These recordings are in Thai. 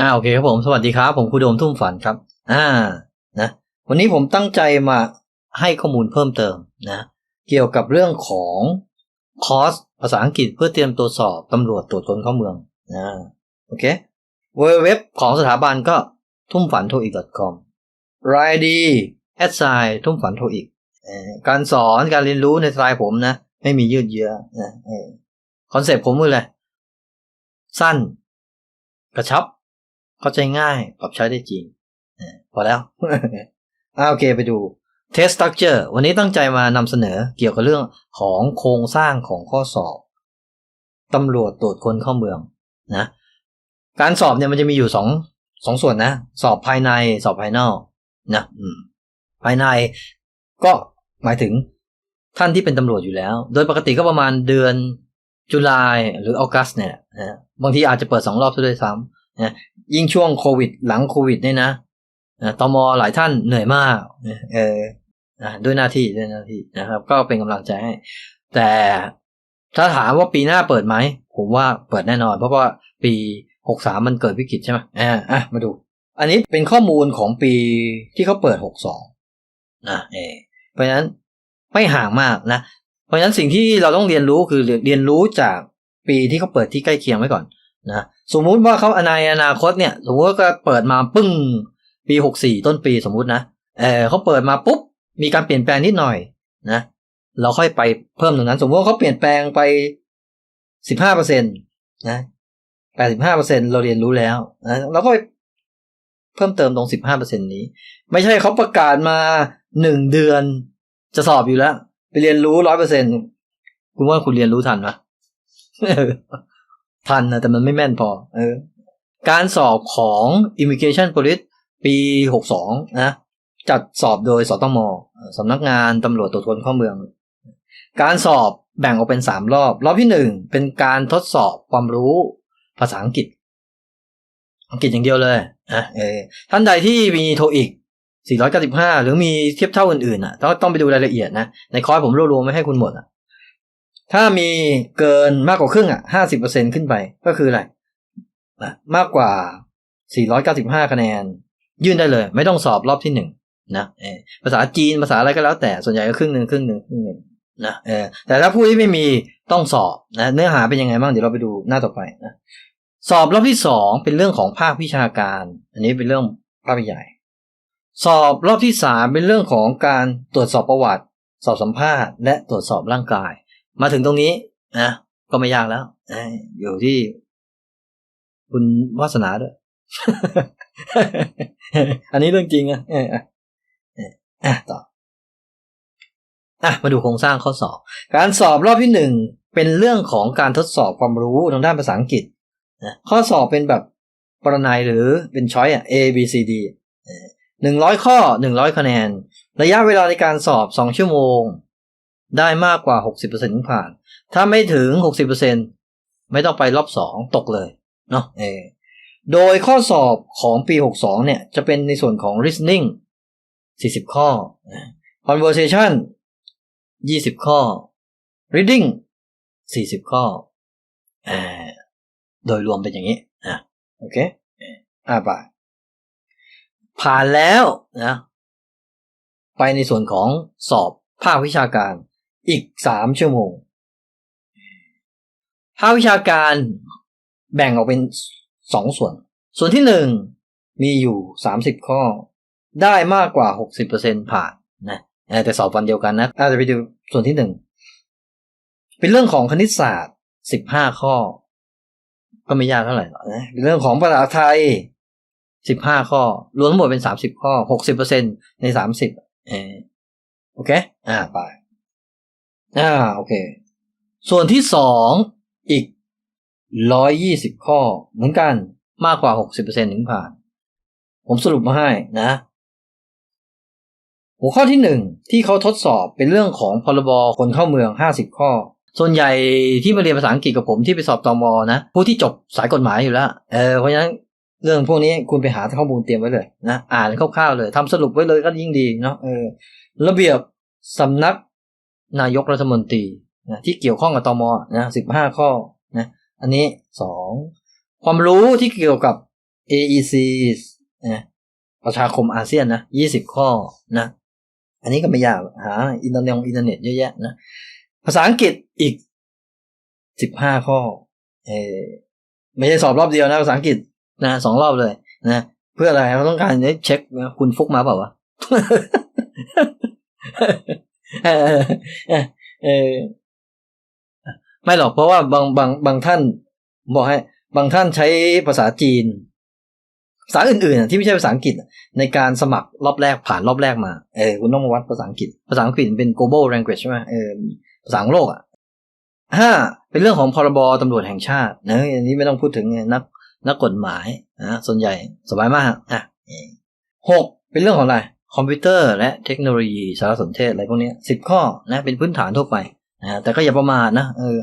อ่าโอเคครับผมสวัสดีครับผมครูโดมทุ่มฝันครับ อ่านะวันนี้ผมตั้งใจมาให้ข้อมูลเพิ่มเติมนะเกี่ยวกับเรื่องของคอร์สภาษาอังกฤษเพื่อเตรียมตัวสอบตำรวจตรวจคนเข้าเมืองนะโอเคเว็บของสถาบันก็ทุ่มฝันโทอีก .com รายดีแอดไซทุ่มฝันโทอีกการสอนการเรียนรู้ในสไตล์ผมนะ ไม่มียืดเยื้อนะคอนเซ็ปต์ผมคืออะไรสั้น กระชับ เข้าใจง่ายปรับใช้ได้จริงพอแล้วอ่าโอเคไปดู Test Structure วันนี้ตั้งใจมานำเสนอเกี่ยวกับเรื่องของโครงสร้างของข้อสอบตำรวจตรวจคนเข้าเมืองนะการสอบเนี่ยมันจะมีอยู่สองสองส่วนนะ สอบภายในสอบภายนอกนะภายในก็หมายถึงท่านที่เป็นตำรวจอยู่แล้ว โดยปกติก็ประมาณเดือนจุลายหรือออกัสเนี่ยนะบางทีอาจจะเปิดสองรอบด้วยซ้ำนะ ยิ่งช่วงโควิด หลังโควิดเนี่ยนะตมหลายท่านเหนื่อยมากเออด้วยหน้าที่ด้วยหน้าที่นะครับ ก็เป็นกำลังใจให้ แต่ถ้าถามว่าปีหน้าเปิดไหม ผมว่าเปิดแน่นอน เพราะว่าปีหกสามมันเกิดวิกฤตใช่ไหมอ่าอะมาดู อันนี้เป็นข้อมูลของปีที่เขาเปิดหกสองนะเออเพราะฉะนั้นไม่ห่างมากนะ เพราะฉะนั้นสิ่งที่เราต้องเรียนรู้คือเรียนรู้จากปีที่เขาเปิดที่ใกล้เคียงไว้ก่อน นะสมมุติว่าเขาในอนาคตเนี่ย สมมติว่าก็เปิดมาปึ้ง ปีหกสี่ต้นปีสมมุตินะเออเขาเปิดมาปุ๊บมีการเปลี่ยนแปลงนิดหน่อยนะเราค่อยไปเพิ่มตรงนั้น สมมติว่าเขาเปลี่ยนแปลงไปสิบห้าเปอร์เซ็นตนะแปดสิบห้าเปอร์เซ็นเราเรียนรู้แล้วนะเราก็เพิ่มเติมตรงสิบห้าเปอร์เซ็นนี้ ไม่ใช่เขาประกาศมาหนึ่งเดือนจะสอบอยู่แล้ว ไปเรียนรู้ร้อยเปอร์เซ็นคุณว่าคุณเรียนรู้ทันไหม ทันนะแต่มันไม่แม่นพอ เออ การสอบของ Immigration Police ปีหกสองนะ จัดสอบโดยสตมสำนักงานตำรวจตรวจคนเข้าเมือง การสอบแบ่งออกเป็นสามรอบ รอบที่หนึ่งเป็นการทดสอบความรู้ภาษาอังกฤษ อังกฤษอย่างเดียวเลยนะเออท่านใดที่มีโทอีก 495 หรือมีเทียบเท่าอื่นๆอะต้องต้องไปดูรายละเอียดนะ ในคอร์สผมรวบรวมไม่ให้คุณหมดอะ ถ้ามีเกินมากกว่าครึ่งอะ50%ขึ้นไปก็คืออะไรมากกว่า495คะแนน ยื่นได้เลย ไม่ต้องสอบรอบที่หนึ่งนะภาษาจีนภาษาอะไรก็แล้วแต่ส่วนใหญ่ก็ครึ่งหนึ่งครึ่งหนึ่งครึ่งหนึ่งนะเออแต่ถ้าผู้ที่ไม่มีต้องสอบนะเนื้อหาเป็นยังไงบ้างเดี๋ยวเราไปดูหน้าต่อไปนะสอบรอบที่สองเป็นเรื่องของภาควิชาการ อันนี้เป็นเรื่องภาคใหญ่ สอบรอบที่สามเป็นเรื่องของการตรวจสอบประวัติ สอบสัมภาษณ์และตรวจสอบร่างกาย มาถึงตรงนี้นะก็ไม่ยากแล้วอยู่ที่คุณวาสนาด้วย อันนี้เรื่องจริงอะอะต่ออะมาดูโครงสร้างข้อสอบ การสอบรอบที่หนึ่งเป็นเรื่องของการทดสอบความรู้ทางด้านภาษาอังกฤษนะข้อสอบเป็นแบบปรนัยหรือเป็นช้อยอะ A B C D หนึ่งร้อยข้อหนึ่งร้อยคะแนน ระยะเวลาในการสอบสองชั่วโมง ได้มากกว่าหกสิบเปอร์เซ็นต์ผ่าน ถ้าไม่ถึงหกสิบเปอร์เซ็นไม่ต้องไปรอบสองตกเลยเนาะเอโดยข้อสอบของปีหกสองเนี่ย จะเป็นในส่วนของ listening สี่สิบข้อ conversation ยี่สิบข้อ reading สี่สิบข้ออโดยรวมเป็นอย่างนี้อะโอเคอ่าไปผ่านแล้วนะไปในส่วนของสอบภาควิชาการ อีกสามชั่วโมงภาควิชาการแบ่งออกเป็นสองส่วน ส่วนที่หนึ่งมีอยู่สามสิบข้อ ได้มากกว่าหกสิบเปอร์เซ็นผ่านนะแต่สอบวันเดียวกันนะอาจจะไปดูส่วนที่หนึ่งเป็นเรื่องของคณิตศาสตร์สิบห้าข้อ ก็ไม่ยากเท่าไหร่หรอกนะเป็นเรื่องของภาษาไทยสิบห้าข้อ รวมทั้งหมดเป็นสามสิบข้อหกสิบเปอร์เซ็นในสามสิบเออโอเค อ่าไป อ่าโอเค ส่วนที่สองอีกร้อยยี่สิบข้อ เหมือนกันมากกว่าหกสิบเปอร์เซ็นถึงผ่าน ผมสรุปมาให้นะ หัวข้อที่หนึ่งที่เขาทดสอบเป็นเรื่องของพรบคนเข้าเมืองห้าสิบข้อ ส่วนใหญ่ที่มาเรียนภาษาอังกฤษกับผมที่ไปสอบตอมอนะผู้ที่จบสายกฎหมายอยู่แล้วเออเพราะฉะนั้นเรื่องพวกนี้คุณไปหาข้อมูลเตรียมไว้เลยนะอ่านคร่าวๆเลยทำสรุปไว้เลยก็ยิ่งดีเนาะเออระเบียบสำนัก นายกรัฐมนตรีนะที่เกี่ยวข้องกับตอมอนะสิบห้าข้อนะอันนี้สองความรู้ที่เกี่ยวกับ AEC นะประชาคมอาเซียนนะยี่สิบข้อนะ อันนี้ก็ไม่ยากหาอินเทอร์เน็ตอินเทอร์เน็ตเยอะแยะนะภาษาอังกฤษอีกสิบห้าข้อเอไม่ใช่สอบรอบเดียวนะภาษาอังกฤษนะสองรอบเลยนะเพื่ออะไรเราต้องการจะเช็คคุณฟุกมาเปล่าวะ เออเออไม่หรอกเพราะว่าบางบางบางท่านบอกให้ บางท่านใช้ภาษาจีน ภาษาอื่นๆที่ไม่ใช่ภาษาอังกฤษ ในการสมัครรอบแรกผ่านรอบแรกมาเออคุณต้องมาวัดภาษาอังกฤษ ภาษาอังกฤษเป็น global language ใช่ไหมเออภาษาโลกอะห้าเป็นเรื่องของพรบตำรวจแห่งชาตินะอันนี้ไม่ต้องพูดถึงนักนักกฎหมายนะส่วนใหญ่สบายมากอะหกเป็นเรื่องของอะไร คอมพิวเตอร์และเทคโนโลยีสารสนเทศอะไรพวกนี้สิบข้อนะเป็นพื้นฐานทั่วไปนะแต่ก็อย่าประมาทนะเออ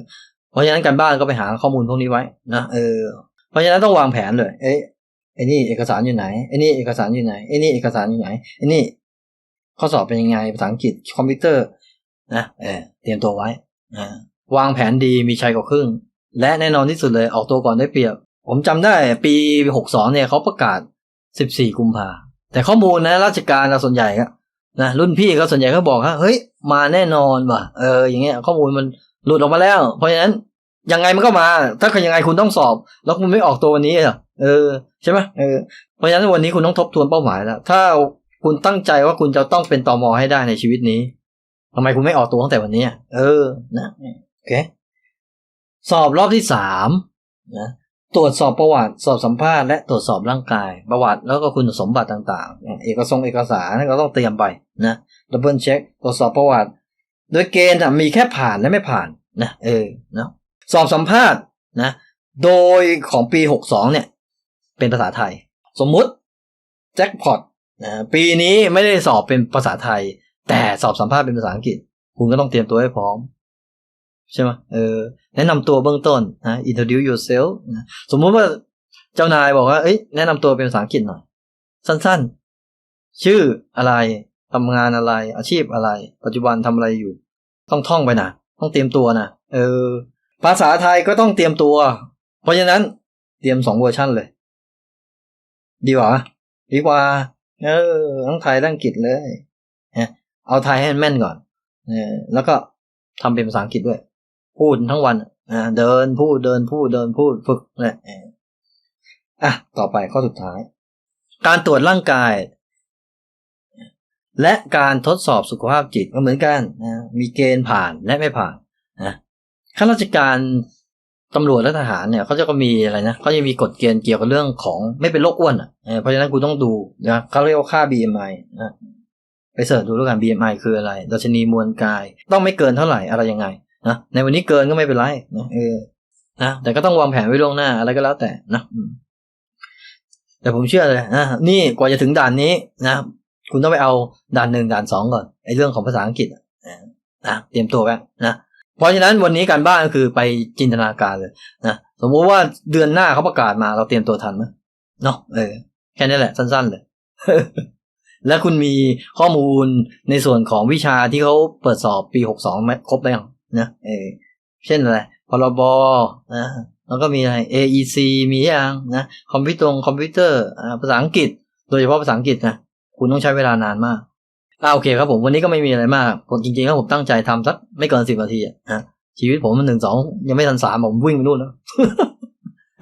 เพราะฉะนั้นการบ้านก็ไปหาข้อมูลพวกนี้ไว้นะเออเพราะฉะนั้นต้องวางแผนเลย เอ้ยไอ้นี่เอกสารอยู่ไหนไอ้นี่เอกสารอยู่ไหนไอ้นี่เอกสารอยู่ไหนไอ้นี่ ข้อสอบเป็นยังไงภาษาอังกฤษคอมพิวเตอร์นะเออเตรียมตัวไว้อ่าวางแผนดีมีชัยกว่าครึ่ง และแน่นอนที่สุดเลยออกตัวก่อนได้เปรียบ ผมจำได้ปีหกสองเนี่ยเขาประกาศสิบสี่กุมภา แต่ข้อมูลนะ ราชการเราส่วนใหญ่ก็นะรุ่นพี่ก็ส่วนใหญ่ก็บอกว่าเฮ้ยมาแน่นอนว่ะเอออย่างเงี้ยข้อมูลมันหลุดออกมาแล้ว เพราะฉะนั้นยังไงมันก็มา ถ้ายังไงคุณต้องสอบ แล้วคุณไม่ออกตัววันนี้เหรอเออใช่ไหมเออเพราะฉะนั้นวันนี้คุณต้องทบทวนเป้าหมายแล้วถ้าคุณตั้งใจว่าคุณจะต้องเป็นตอมอให้ได้ในชีวิตนี้ทำไมคุณไม่ออกตัวตั้งแต่วันนี้เออนะโอเคสอบรอบที่สามนะ ตรวจสอบประวัติสอบสัมภาษณ์และตรวจสอบร่างกาย ประวัติแล้วก็คุณสมบัติต่างๆ เอกสงเอกสารนั่นก็ต้องเตรียมไปนะดับเบิลเช็คตรวจสอบประวัติ โดยเกณฑ์มีแค่ผ่านและไม่ผ่านนะเออเนาะสอบสัมภาษณ์นะโดยของปีหกสองเนี่ย เป็นภาษาไทย สมมุติแจ็คพอตนะปีนี้ไม่ได้สอบเป็นภาษาไทย แต่สอบสัมภาษณ์เป็นภาษาอังกฤษ คุณก็ต้องเตรียมตัวให้พร้อม ใช่ไหมเออแนะนำตัวเบื้องต้นนะ introduce yourself นะสมมุติว่าเจ้านายบอกว่า เอ้ยแนะนำตัวเป็นภาษาอังกฤษหน่อย สั้นๆ ชื่ออะไรทำงานอะไร อาชีพอะไร ปัจจุบันทำอะไรอยู่ ต้องท่องไปนะต้องเตรียมตัวนะเออ ภาษาไทยก็ต้องเตรียมตัว เพราะฉะนั้นเตรียมสองเวอร์ชันเลย ดีกว่าดีกว่า เออทั้งไทยทั้งอังกฤษเลยนะเอาไทยให้มันแม่นก่อนเออแล้วก็ทำเป็นภาษาอังกฤษด้วย พูดทั้งวันเดินพูดเดินพูดเดินพูดฝึกเนี่ยอะต่อไปข้อสุดท้าย การตรวจร่างกาย และการทดสอบสุขภาพจิตก็เหมือนกันนะมีเกณฑ์ผ่านและไม่ผ่านนะข้าราชการตำรวจและทหารเนี่ยเขาจะก็มีอะไรนะเขาจะมีกฎเกณฑ์เกี่ยวกับเรื่องของไม่เป็นโรคอ้วนอะเออเพราะฉะนั้นคุณต้องดูนะเขาเรียกว่าค่า BMI นะไปเสิร์ชดูแล้วกัน BMI คืออะไรดัชนีมวลกาย ต้องไม่เกินเท่าไหร่อะไรยังไง นะในวันนี้เกินก็ไม่เป็นไรนะเออนะแต่ก็ต้องวางแผนไว้ล่วงหน้าอะไรก็แล้วแต่นะอืมแต่ผมเชื่อเลยนะนี่กว่าจะถึงด่านนี้นะคุณต้องไปเอาด่านหนึ่งด่านสองก่อนไอ้เรื่องของภาษาอังกฤษอะนะเตรียมตัวไว้นะเพราะฉะนั้นวันนี้การบ้านก็คือไปจินตนาการเลยนะสมมุติว่าเดือนหน้าเขาประกาศมาเราเตรียมตัวทันไหมเนาะเออแค่นี้แหละสั้น ๆ เลย แล้วคุณมีข้อมูลในส่วนของวิชาที่เขาเปิดสอบปีหกสองครบแล้วยัง นะเออเช่นอะไรพรบนะแล้วก็มีอะไร AEC มีอยังนะคอมพิวตอร์คอมพิวเตอร์อ่าภาษาอังกฤษ โดยเฉพาะภาษาอังกฤษนะคุณต้องใช้เวลานานมากอ่าโอเคครับผมวันนี้ก็ไม่มีอะไรมากผมจริงๆแล้วผมตั้งใจทำสักไม่เกินสิบนาทีนะชีวิตผมมันหนึ่งสองยังไม่ทันสามผมวิ่งไปนู่นแล้ว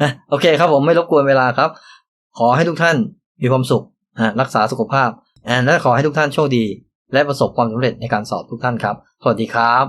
อะโอเคครับผมไม่รบกวนเวลาครับ ขอให้ทุกท่านมีความสุขรักษาสุขภาพอ่าและขอให้ทุกท่านโชคดี และประสบความสำเร็จในการสอบทุกท่านครับ สวัสดีครับ